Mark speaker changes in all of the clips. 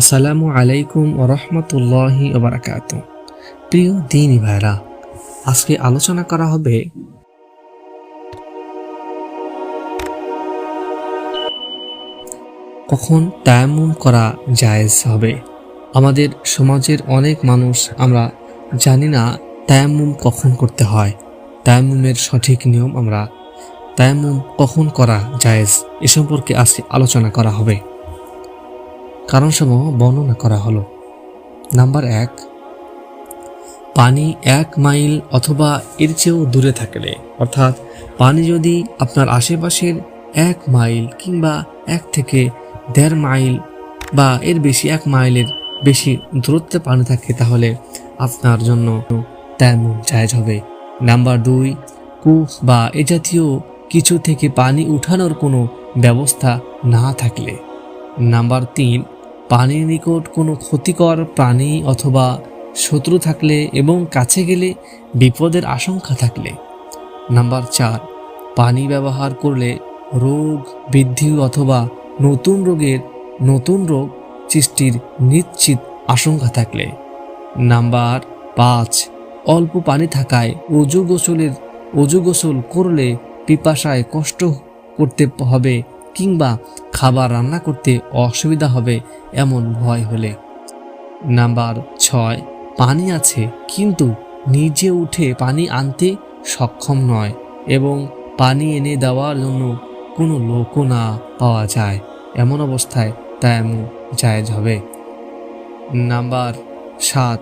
Speaker 1: আসসালামু আলাইকুম ওরহমতুল্লাহি ওবরাকাত প্রিয় দিনী ভাইরা, আজকে আলোচনা করা হবে কখন তায়াম্মুম করা জায়েজ হবে। আমাদের সমাজের অনেক মানুষ আমরা জানি না তায়াম্মুম কখন করতে হয়। তায়াম্মুমের সঠিক নিয়ম আমরা তায়াম্মুম কখন করা জায়েজ এ সম্পর্কে আজকে আলোচনা করা হবে। কারণসমূহ বর্ণনা করা হলো। নাম্বার এক, পানি এক মাইল অথবা এর চেয়েও দূরে থাকলে, অর্থাৎ পানি যদি আপনার আশেপাশের এক মাইল কিংবা এক থেকে দেড় মাইল বা এর বেশি এক মাইলের বেশি দূরত্বে পানি থাকে, তাহলে আপনার জন্য তেমন জায়জ হবে। নাম্বার দুই কূপ বা এ জাতীয় কিছু থেকে পানি উঠানোর কোনো ব্যবস্থা না থাকলে। নাম্বার তিন পানির নিকট কোনো ক্ষতিকর প্রাণী অথবা শত্রু থাকলে এবং কাছে গেলে বিপদের আশঙ্কা থাকলে। নাম্বার চার, পানি ব্যবহার করলে রোগ বৃদ্ধি অথবা নতুন রোগের নতুন রোগ সৃষ্টির নিশ্চিত আশঙ্কা থাকলে। নাম্বার পাঁচ, অল্প পানি থাকায় অজু গোসলের, অজু গোসল করলে পিপাসায় কষ্ট করতে হবে কিংবা খাবার রান্না করতে অসুবিধা হবে এমন ভয় হলে। নাম্বার ছয়, পানি আছে, কিন্তু নিজে উঠে পানি আনতে সক্ষম নয় এবং পানি এনে দেওয়ার জন্য কোনো লোকও না পাওয়া যায়। এমন অবস্থায় তা এমন জায়েজ হবে। নাম্বার সাত,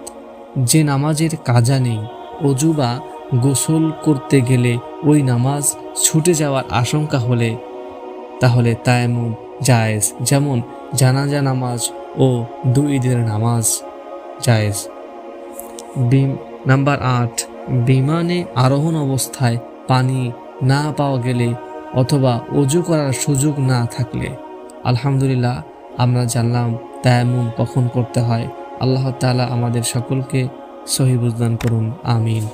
Speaker 1: যে নামাজের কাজা নেই, অজু বা গোসল করতে গেলে ওই নামাজ ছুটে যাওয়ার আশঙ্কা হলে তাহলে তায়ামুম জায়েজ, যেমন জানাজা নামাজ ও দুই ঈদের নামাজ, জায়েজ। বিম, নাম্বার আট, বিমানে আরোহণ অবস্থায় পানি না পাওয়া গেলে অথবা অজু করার সুযোগ না থাকলে, আলহামদুলিল্লাহ, আমরা জানলাম তায়ামুম কখন করতে হয়। আল্লাহ তাআলা আমাদের সকলকে সহি বুঝদান করুন, আমিন।